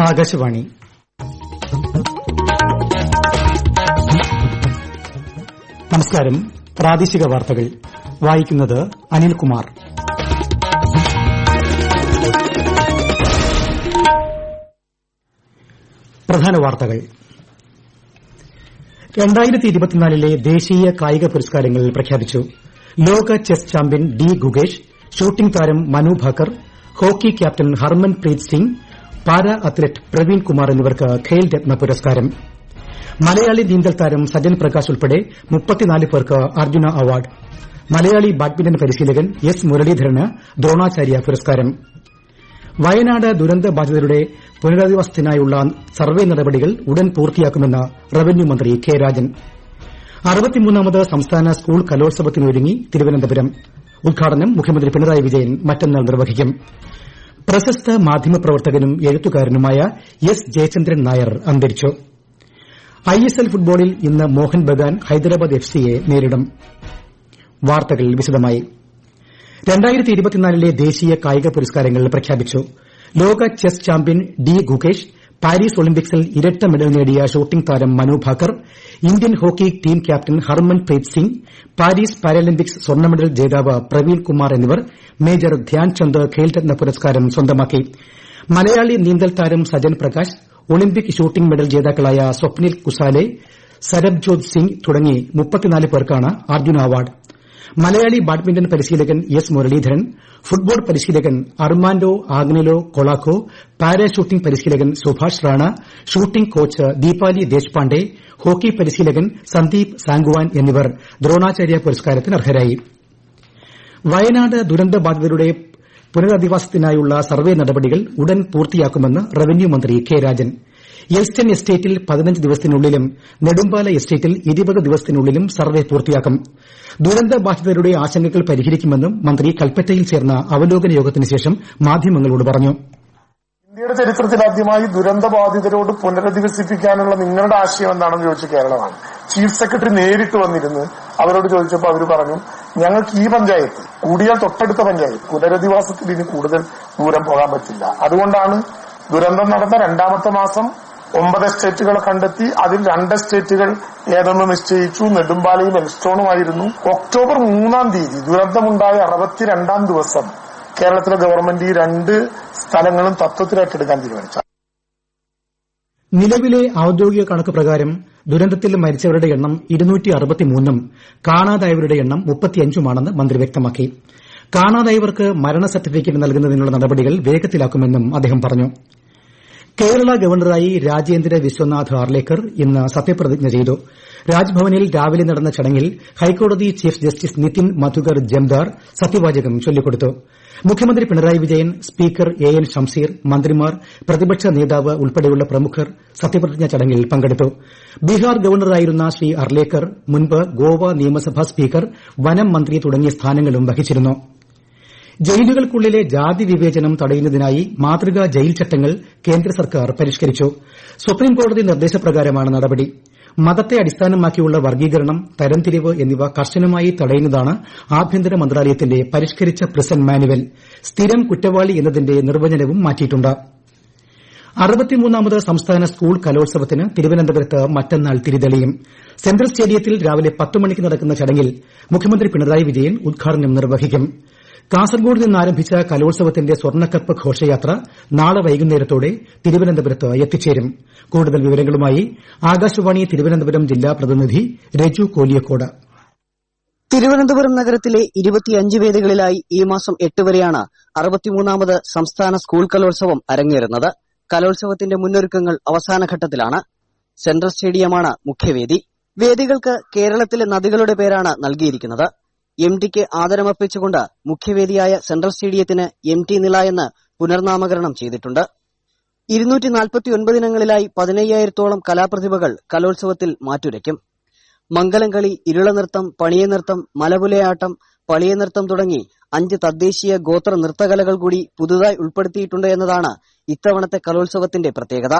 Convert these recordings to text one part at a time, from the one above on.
ആകാശവാണി. നമസ്കാരം. പ്രാദേശിക വാർത്തകൾ. വായിക്കുന്നത് അനിൽകുമാർ പ്രധാന വാർത്തകൾ. ലെ ദേശീയ കായിക പുരസ്കാരങ്ങൾ പ്രഖ്യാപിച്ചു. ലോക chess champion D Gukesh shooting താരം Manu Bhaker hockey captain Harmanpreet Singh para athlete Praveen Kumar എന്നിവർക്ക് ഖേൽ രത്ന പുരസ്കാരം. മലയാളി നീന്തൽ താരം സജൻ പ്രകാശ് ഉൾപ്പെടെ പേർക്ക് അർജുന അവാർഡ്. മലയാളി ബാഡ്മിന്റൺ പരിശീലകൻ എസ് മുരളീധരന് ദ്രോണാചാര്യ പുരസ്കാരം. വയനാട് ദുരന്ത ബാധിതരുടെ പുനരധിവാസത്തിനായുള്ള സർവേ നടപടികൾ ഉടൻ പൂർത്തിയാക്കുമെന്ന് റവന്യൂ മന്ത്രി കെ രാജൻ. അറുപത്തിമൂന്നാമത് സംസ്ഥാന സ്കൂൾ കലോത്സവത്തിനൊരുങ്ങി തിരുവനന്തപുരം. ഉദ്ഘാടനം മുഖ്യമന്ത്രി പിണറായി വിജയൻ മറ്റന്നാൾ നിർവഹിക്കും. പ്രശസ്ത മാധ്യമപ്രവർത്തകനും എഴുത്തുകാരനുമായ എസ് ജയചന്ദ്രൻ നായർ അന്തരിച്ചു. ഐ എസ് എൽ ഫുട്ബോളിൽ ഇന്ന് മോഹൻ ബഗാൻ ഹൈദരാബാദ് എഫ് സിയെ നേരിടും. ദേശീയ കായിക പുരസ്കാരങ്ങൾ പ്രഖ്യാപിച്ചു. ലോക chess champion D Gukesh Paris ഒളിമ്പിക്സിൽ ഇരട്ട മെഡൽ നേടിയ ഷൂട്ടിംഗ് താരം Manu Bhaker Indian hockey team captain Harmanpreet Singh Paris Paralympics സ്വർണ മെഡൽ ജേതാവ് പ്രവീൺ കുമാർ എന്നിവർ മേജർ ധ്യാൻചന്ദ് ഖേൽരത്ന പുരസ്കാരം സ്വന്തമാക്കി. മലയാളി നീന്തൽ താരം Sajan Prakash Olympic shooting medal ജേതാക്കളായ സ്വപ്നിൽ കുസാലെ സരബ്ജോത് സിംഗ് തുടങ്ങി പേർക്കാണ് അർജുന അവാർഡ്. മലയാളി ബാഡ്മിന്റൺ പരിശീലകൻ എസ് മുരളീധരൻ ഫുട്ബോൾ പരിശീലകൻ അർമാൻഡോ ആഗ്നലോ കൊളാക്കോ പാരാ ഷൂട്ടിംഗ് പരിശീലകൻ Subhash Rana shooting coach Deepali Deshpande hockey പരിശീലകൻ സന്ദീപ് സാംഗ്വാൻ എന്നിവർ ദ്രോണാചാര്യ പുരസ്കാരത്തിന് അർഹരായി. വയനാട് ദുരന്തബാധിതരുടെ പുനരധിവാസത്തിനായുള്ള സർവേ നടപടികൾ ഉടൻ പൂർത്തിയാക്കുമെന്ന് റവന്യൂ മന്ത്രി കെ രാജൻ. എൽസ്റ്റൺ എസ്റ്റേറ്റിൽ പതിനഞ്ച് ദിവസത്തിനുള്ളിലും നെടുമ്പാല എസ്റ്റേറ്റിൽ ഇരുപത് ദിവസത്തിനുള്ളിലും സർവേ പൂർത്തിയാക്കും. ദുരന്തബാധിതരുടെ ആശങ്കകൾ പരിഹരിക്കുമെന്നും മന്ത്രി കൽപ്പറ്റയിൽ ചേർന്ന അവലോകന യോഗത്തിന് ശേഷം മാധ്യമങ്ങളോട് പറഞ്ഞു. ഇന്ത്യയുടെ ചരിത്രത്തിൽ ആദ്യമായി ദുരന്തബാധിതരോട് പുനരധിവസിപ്പിക്കാനുള്ള നിങ്ങളുടെ ആശയം എന്താണെന്ന് ചോദിച്ച കേരളമാണ്. ചീഫ് സെക്രട്ടറി നേരിട്ട് വന്നിരുന്ന് അവരോട് ചോദിച്ചപ്പോൾ അവർ പറഞ്ഞു ഞങ്ങൾക്ക് ഈ പഞ്ചായത്ത് കൂടിയാൽ തൊട്ടടുത്ത പഞ്ചായത്ത് പുനരധിവാസത്തിൽ ഇനി കൂടുതൽ ദൂരം പോകാൻ പറ്റില്ല. അതുകൊണ്ടാണ് ദുരന്തം നടന്ന രണ്ടാമത്തെ മാസം ഒമ്പത് സ്റ്റേറ്റുകൾ കണ്ടെത്തി അതിൽ രണ്ട് സ്റ്റേറ്റുകൾ ഏതെന്ന് നിശ്ചയിച്ചു. നെടുമ്പാലയും എൽസ്റ്റോണുമായിരുന്നു ഒക്ടോബർ മൂന്നാം തീയതി ദുരന്തമുണ്ടായ അറുപത്തിരണ്ടാം ദിവസം കേരളത്തിലെ ഗവൺമെന്റ് ഈ രണ്ട് സ്ഥലങ്ങളും തത്വത്തിൽ ഏറ്റെടുക്കാൻ തീരുമാനിച്ചു. നിലവിലെ ഔദ്യോഗിക കണക്ക് പ്രകാരം ദുരന്തത്തിൽ മരിച്ചവരുടെ എണ്ണം ഉം കാണാതായവരുടെ എണ്ണം മുപ്പത്തിയഞ്ചുമാണെന്ന് മന്ത്രി വ്യക്തമാക്കി. കാണാതായവർക്ക് മരണ സർട്ടിഫിക്കറ്റ് നൽകുന്നതിനുള്ള നടപടികൾ വേഗത്തിലാക്കുമെന്നും അദ്ദേഹം പറഞ്ഞു. കേരള ഗവർണറായി രാജേന്ദ്ര വിശ്വനാഥ് ആർലേക്കർ ഇന്ന് സത്യപ്രതിജ്ഞ ചെയ്തു. രാജ്ഭവനിൽ രാവിലെ നടന്ന ചടങ്ങിൽ ഹൈക്കോടതി ചീഫ് ജസ്റ്റിസ് നിതിൻ മധുകർ ജംദാർ സത്യവാചകം ചൊല്ലിക്കൊടുത്തു. മുഖ്യമന്ത്രി Pinarayi Vijayan speaker A N Shamseer മന്ത്രിമാർ പ്രതിപക്ഷ നേതാവ് ഉൾപ്പെടെയുള്ള പ്രമുഖർ സത്യപ്രതിജ്ഞ ചടങ്ങിൽ പങ്കെടുത്തു. ബീഹാർ ഗവർണറായിരുന്ന ശ്രീ അർലേക്കർ മുൻപ് ഗോവ നിയമസഭാ സ്പീക്കർ വനം മന്ത്രി തുടങ്ങിയ സ്ഥാനങ്ങളും വഹിച്ചിരുന്നു. ജയിലുകൾക്കുള്ളിലെ ജാതി വിവേചനം തടയുന്നതിനായി മാതൃകാ ജയിൽ ചട്ടങ്ങൾ കേന്ദ്ര സർക്കാർ പരിഷ്കരിച്ചു. സുപ്രീംകോടതി നിർദ്ദേശപ്രകാരമാണ് നടപടി. മതത്തെ അടിസ്ഥാനമാക്കിയുള്ള വർഗീകരണം തരംതിരിവ് എന്നിവ കർശനമായി തടയുന്നതാണ് ആഭ്യന്തര മന്ത്രാലയത്തിന്റെ പരിഷ്കരിച്ച പ്രിസൺ മാനുവൽ സ്ഥിരം കുറ്റവാളി എന്നതിന്റെ നിർവചനവും മാറ്റിയിട്ടുണ്ട്. അറുപത്തിമൂന്നാമത് സംസ്ഥാന സ്കൂൾ കലോത്സവത്തിന് തിരുവനന്തപുരത്ത് മറ്റന്നാൾ തിരിതെളിയും. സെൻട്രൽ സ്റ്റേഡിയത്തിൽ രാവിലെ പത്ത് മണിക്ക് നടക്കുന്ന ചടങ്ങിൽ മുഖ്യമന്ത്രി പിണറായി വിജയൻ ഉദ്ഘാടനം നിർവഹിക്കും. കാസർഗോഡ് നിന്ന് ആരംഭിച്ച കലോത്സവത്തിന്റെ സ്വർണക്കപ്പ് ഘോഷയാത്ര നാളെ വൈകുന്നേരത്തോടെ തിരുവനന്തപുരത്ത് എത്തിച്ചേരും. കൂടുതൽ വിവരങ്ങളുമായി ആകാശവാണി തിരുവനന്തപുരം ജില്ലാ പ്രതിനിധി രജു കോലിയക്കോട്. തിരുവനന്തപുരം നഗരത്തിലെ ഇരുപത്തിയഞ്ച് വേദികളിലായി ഈ മാസം എട്ട് വരെയാണ് അറുപത്തിമൂന്നാമത് സംസ്ഥാന സ്കൂൾ കലോത്സവം അരങ്ങേറുന്നത്. കലോത്സവത്തിന്റെ മുന്നൊരുക്കങ്ങൾ അവസാന ഘട്ടത്തിലാണ്. സെൻട്രൽ സ്റ്റേഡിയമാണ് മുഖ്യവേദി. വേദികൾക്ക് കേരളത്തിലെ നദികളുടെ പേരാണ് നൽകിയിരിക്കുന്നത്. എം ടിക്ക് ആദരമർപ്പിച്ചുകൊണ്ട് മുഖ്യവേദിയായ സെൻട്രൽ സ്റ്റേഡിയത്തിന് എം ടി നില എന്ന് പുനർനാമകരണം ചെയ്തിട്ടുണ്ട്. ഇരുന്നൂറ്റി നാൽപ്പത്തി ഒൻപതിനങ്ങളിലായി പതിനയ്യായിരത്തോളം കലാപ്രതിഭകൾ കലോത്സവത്തിൽ മാറ്റുരയ്ക്കും. മംഗലം കളി ഇരുളനൃത്തം പണിയനൃത്തം മലപുലയാട്ടം പളിയനൃത്തം തുടങ്ങി അഞ്ച് തദ്ദേശീയ ഗോത്ര നൃത്തകലകൾ കൂടി പുതുതായി ഉൾപ്പെടുത്തിയിട്ടുണ്ട് എന്നതാണ് ഇത്തവണത്തെ കലോത്സവത്തിന്റെ പ്രത്യേകത.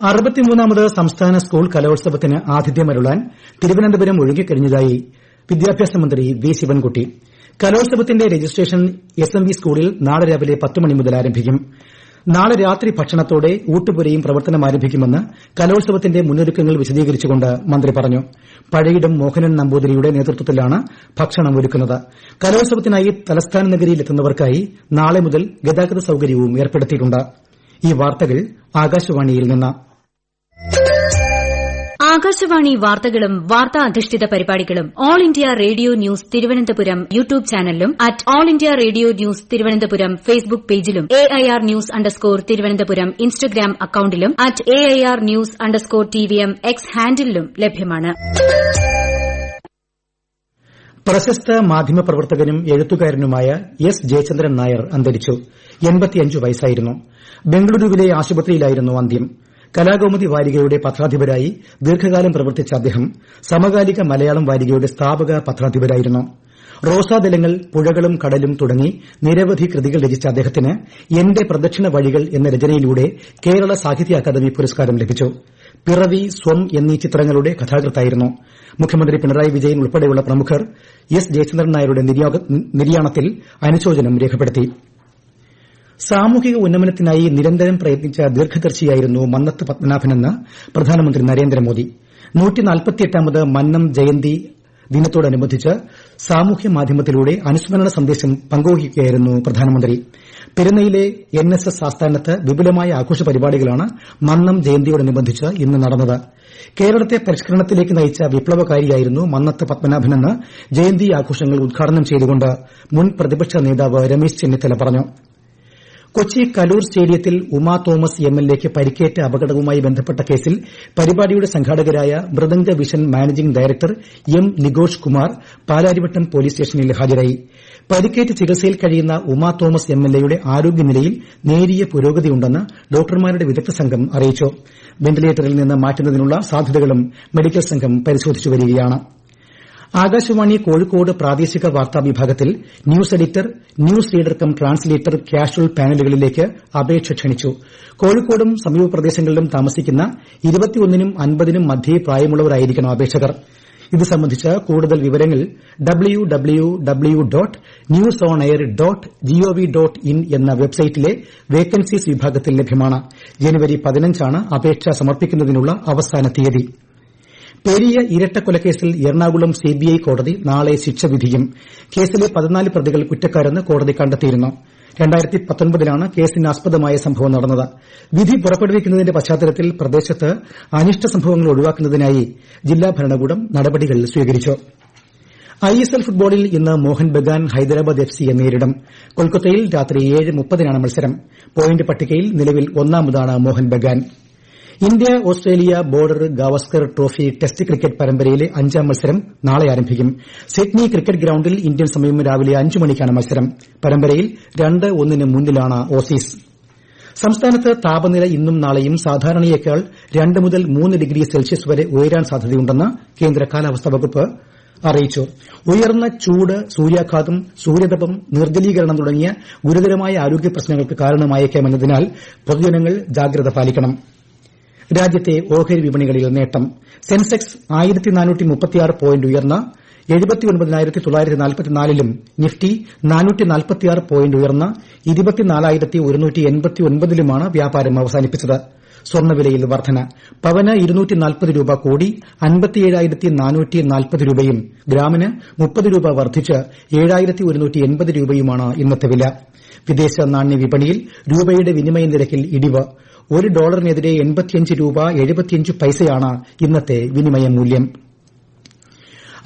അറുപത്തിമൂന്നാമത് സംസ്ഥാന സ്കൂൾ കലോത്സവത്തിന് ആതിഥ്യമരുളാൻ തിരുവനന്തപുരം ഒഴുകിക്കഴിഞ്ഞതായി വിദ്യാഭ്യാസ മന്ത്രി വി ശിവൻകുട്ടി. കലോത്സവത്തിന്റെ രജിസ്ട്രേഷൻ എസ് എം വി സ്കൂളിൽ നാളെ രാവിലെ പത്ത് മണി മുതൽ ആരംഭിക്കും. നാളെ രാത്രി ഭക്ഷണത്തോടെ ഊട്ടുപുരയും പ്രവർത്തനം ആരംഭിക്കുമെന്ന് കലോത്സവത്തിന്റെ മുന്നൊരുക്കങ്ങൾ വിശദീകരിച്ചുകൊണ്ട് മന്ത്രി പറഞ്ഞു. പഴയിടം മോഹനൻ നമ്പൂതിരിയുടെ നേതൃത്വത്തിലാണ് ഭക്ഷണം ഒരുക്കുന്നത്. കലോത്സവത്തിനായി തലസ്ഥാന നഗരിയിലെത്തുന്നവർക്കായി നാളെ മുതൽ ഗതാഗത സൌകര്യവും വാർത്തകൾ ആകാശവാണിയിൽ ആകാശവാണി വാർത്തകളും വാർത്താ അധിഷ്ഠിത പരിപാടികളും all India radio news Thiruvananthapuram YouTube ചാനലിലും at all India radio news Thiruvananthapuram Facebook പേജിലും A I R news underscore Thiruvananthapuram Instagram അക്കൌണ്ടിലും at A I R news underscore T V M X ഹാൻഡിലും ലഭ്യമാണ്. പ്രശസ്ത മാധ്യമപ്രവർത്തകനും എഴുത്തുകാരനുമായ എസ് ജയചന്ദ്രൻ നായർ അന്തരിച്ചു. വയസ്സായിരുന്നു. ബംഗളൂരുവിലെ ആശുപത്രിയിലായിരുന്നു അന്ത്യം. കലാകൌമുദി വാരികയുടെ പത്രാധിപരായി ദീർഘകാലം പ്രവർത്തിച്ച അദ്ദേഹം സമകാലിക മലയാളം വാരികയുടെ സ്ഥാപക പത്രാധിപരായിരുന്നു. റോസാദലങ്ങൾ പുഴകളും കടലും തുടങ്ങി നിരവധി കൃതികൾ രചിച്ച അദ്ദേഹത്തിന് എന്റെ പ്രദക്ഷിണ വഴികൾ എന്ന രചനയിലൂടെ കേരള സാഹിത്യ അക്കാദമി പുരസ്കാരം ലഭിച്ചു. പിറവി സ്വം എന്നീ ചിത്രങ്ങളുടെ കഥാകൃത്തായിരുന്നു. മുഖ്യമന്ത്രി പിണറായി വിജയൻ ഉൾപ്പെടെയുള്ള പ്രമുഖർ എസ് ജയചന്ദ്രൻ നായരുടെ നിര്യാണത്തിൽ അനുശോചനം രേഖപ്പെടുത്തി. സാമൂഹിക ഉന്നമനത്തിനായി നിരന്തരം പ്രയത്നിച്ച ദീർഘദർശിയായിരുന്നു മന്നത്ത് പത്മനാഭനെന്ന് പ്രധാനമന്ത്രി നരേന്ദ്രമോദി. മന്നം ജയന്തി ദിനത്തോടനുബന്ധിച്ച് സാമൂഹ്യ മാധ്യമത്തിലൂടെ അനുസ്മരണ സന്ദേശം പങ്കുവയ്ക്കുകയായിരുന്നു പ്രധാനമന്ത്രി. പെരുന്നയിലെ എൻ എസ് എസ് ആസ്ഥാനത്ത് വിപുലമായ ആഘോഷ പരിപാടികളാണ് മന്നം ജയന്തിയോടനുബന്ധിച്ച് ഇന്ന് നടന്നത്. കേരളത്തെ പരിഷ്കരണത്തിലേക്ക് നയിച്ച വിപ്ലവകാരിയായിരുന്നു മന്നത്ത് പത്മനാഭനെന്ന് ജയന്തി ആഘോഷങ്ങൾ ഉദ്ഘാടനം ചെയ്തുകൊണ്ട് മുൻ പ്രതിപക്ഷ നേതാവ് രമേശ് ചെന്നിത്തല പറഞ്ഞു. കൊച്ചി കലൂർ സ്റ്റേഡിയത്തിൽ ഉമാ തോമസ് എംഎൽഎയ്ക്ക് പരിക്കേറ്റ അപകടവുമായി ബന്ധപ്പെട്ട കേസിൽ പരിപാടിയുടെ സംഘാടകരായ Mridanga vision managing director M Nigosh Kumar Palarivattom police സ്റ്റേഷനിൽ ഹാജരായി. പരിക്കേറ്റ് ചികിത്സയിൽ കഴിയുന്ന ഉമാ തോമസ് എംഎൽഎയുടെ ആരോഗ്യനിലയിൽ നേരിയ പുരോഗതിയുണ്ടെന്ന് ഡോക്ടർമാരുടെ വിദഗ്ധ സംഘം അറിയിച്ചു. വെന്റിലേറ്ററിൽ നിന്ന് മാറ്റുന്നതിനുള്ള സാധ്യതകളും മെഡിക്കൽ സംഘം പരിശോധിച്ചു വരികയാണ്. ആകാശവാണി കോഴിക്കോട് പ്രാദേശിക വാർത്താ വിഭാഗത്തിൽ news editor news reader cum translator casual പാനലുകളിലേക്ക് അപേക്ഷ ക്ഷണിച്ചു. കോഴിക്കോടും സമീപ പ്രദേശങ്ങളിലും താമസിക്കുന്ന ഇരുപത്തിയൊന്നിനും അൻപതിനും മധ്യേ പ്രായമുള്ളവരായിരിക്കണം അപേക്ഷകർ. ഇത് സംബന്ധിച്ച കൂടുതൽ വിവരങ്ങൾ W W W dot news on air dot G O V dot in എന്ന വെബ്സൈറ്റിലെ വേക്കൻസീസ് വിഭാഗത്തിൽ ലഭ്യമാണ്. ജനുവരി പതിനഞ്ചാണ് അപേക്ഷ സമർപ്പിക്കുന്നതിനുള്ള അവസാന തീയതി. പെരിയ ഇരട്ടക്കൊലക്കേസിൽ എറണാകുളം സിബിഐ കോടതി നാളെ ശിക്ഷ വിധിക്കും. കേസിലെ പ്രതികൾ കുറ്റക്കാരെന്ന് കോടതി കണ്ടെത്തിയിരുന്നു. രണ്ടായിരത്തിലാണ് കേസിന് ആസ്പദമായ സംഭവം നടന്നത്. വിധി പുറപ്പെടുവിക്കുന്നതിന്റെ പശ്ചാത്തലത്തിൽ പ്രദേശത്ത് അനിഷ്ട സംഭവങ്ങൾ ഒഴിവാക്കുന്നതിനായി ജില്ലാ ഭരണകൂടം നടപടികൾ സ്വീകരിച്ചു. ഐഎസ്എൽ ഫുട്ബോളിൽ ഇന്ന് മോഹൻ ബഗാൻ ഹൈദരാബാദ് എഫ് സിയെ നേരിടും. കൊൽക്കത്തയിൽ രാത്രി ഏഴ് മുപ്പതിനാണ് മത്സരം. പോയിന്റ് പട്ടികയിൽ നിലവിൽ ഒന്നാമതാണ് Mohan Bagan. India Australia Border Gavaskar trophy test cricket പരമ്പരയിലെ അഞ്ചാം മത്സരം നാളെ ആരംഭിക്കും. സിഡ്നി ക്രിക്കറ്റ് ഗ്രൌണ്ടിൽ ഇന്ത്യൻ സമയം രാവിലെ അഞ്ച് മണിക്കാണ് മത്സരം. പരമ്പരയിൽ രണ്ട് ഒന്നിന് മുന്നിലാണ് ഓസീസ്. സംസ്ഥാനത്ത് താപനില ഇന്നും നാളെയും സാധാരണയേക്കാൾ രണ്ട് മുതൽ മൂന്ന് ഡിഗ്രി സെൽഷ്യസ് വരെ ഉയരാൻ സാധ്യതയുണ്ടെന്ന് കേന്ദ്ര കാലാവസ്ഥാ വകുപ്പ് അറിയിച്ചു. ഉയർന്ന ചൂട് സൂര്യാഘാതം സൂര്യതപം നിർജലീകരണം തുടങ്ങിയ ഗുരുതരമായ ആരോഗ്യ പ്രശ്നങ്ങൾക്ക് കാരണമായേക്കാമെന്നതിനാൽ പൊതുജനങ്ങൾ ജാഗ്രത പാലിക്കണം. രാജ്യത്തെ ഓഹരി വിപണികളിൽ നേട്ടം. സെൻസെക്സ് പോയിന്റ് ഉയർന്ന് ലും നിഫ്റ്റി ലുമാണ് വ്യാപാരം അവസാനിപ്പിച്ചത്. സ്വർണവിലയിൽ വർധന. പവന് രൂപ കൂടി രൂപയും ഗ്രാമിന് രൂപ വർദ്ധിച്ച് രൂപയുമാണ് ഇന്നത്തെ വില. വിദേശ നാണ്യ വിപണിയിൽ രൂപയുടെ വിനിമയ നിരക്കിൽ ഇടിവ്. ഒരു ഡോളറിനെതിരെ എൺപത്തിയഞ്ച് രൂപ എഴുപത്തിയഞ്ച് പൈസയാണ് ഇന്നത്തെ വിനിമയ മൂല്യം.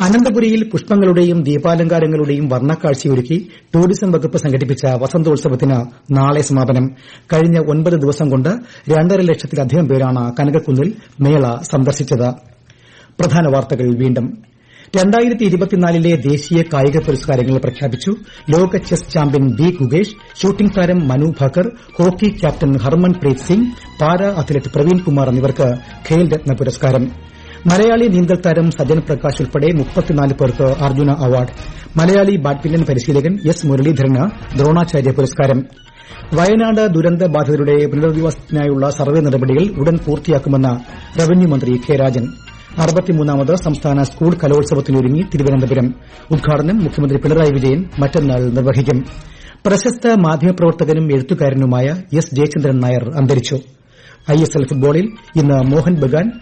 അനന്തപുരിയിൽ പുഷ്പങ്ങളുടെയും ദീപാലങ്കാരങ്ങളുടെയും വർണക്കാഴ്ചയൊരുക്കി ടൂറിസം വകുപ്പ് സംഘടിപ്പിച്ച വസന്തോത്സവത്തിന് നാളെ സമാപനം. കഴിഞ്ഞ ഒൻപത് ദിവസം കൊണ്ട് രണ്ടര ലക്ഷത്തിലധികം പേരാണ് കനകക്കുന്നിൽ മേള സന്ദർശിച്ചത്. ലെ ദേശീയ കായിക പുരസ്കാരങ്ങൾ പ്രഖ്യാപിച്ചു. ലോക chess champion B Gukesh shooting താരം Manu Bhaker hockey captain Harmanpreet Singh para athlete Praveen Kumar എന്നിവർക്ക് ഖേൽ രത്ന പുരസ്കാരം. മലയാളി നീന്തൽ താരം സജൻ പ്രകാശ് ഉൾപ്പെടെ പേർക്ക് അർജുന അവാർഡ്. മലയാളി ബാഡ്മിന്റൺ പരിശീലകൻ എസ് മുരളീധരന് ദ്രോണാചാര്യ പുരസ്കാരം. വയനാട് ദുരന്ത ബാധിതരുടെ പുനരധിവാസത്തിനായുള്ള സർവേ നടപടികൾ ഉടൻ പൂർത്തിയാക്കുമെന്ന് റവന്യൂ മന്ത്രി കെ രാജൻ. അറുപത്തിമൂന്നാമത് സംസ്ഥാന സ്കൂൾ കലോത്സവത്തിനൊരുങ്ങി തിരുവനന്തപുരം. ഉദ്ഘാടനം മുഖ്യമന്ത്രി പിണറായി വിജയൻ. മറ്റന്നാൾ നിർവഹിക്കും. പ്രശസ്ത മാധ്യമപ്രവർത്തകനും എഴുത്തുകാരനുമായ എസ് ജയചന്ദ്രൻ നായർ അന്തരിച്ചു. ഐഎസ്എൽ ഫുട്ബോളിൽ ഇന്ന് മോഹൻ ബഗാൻ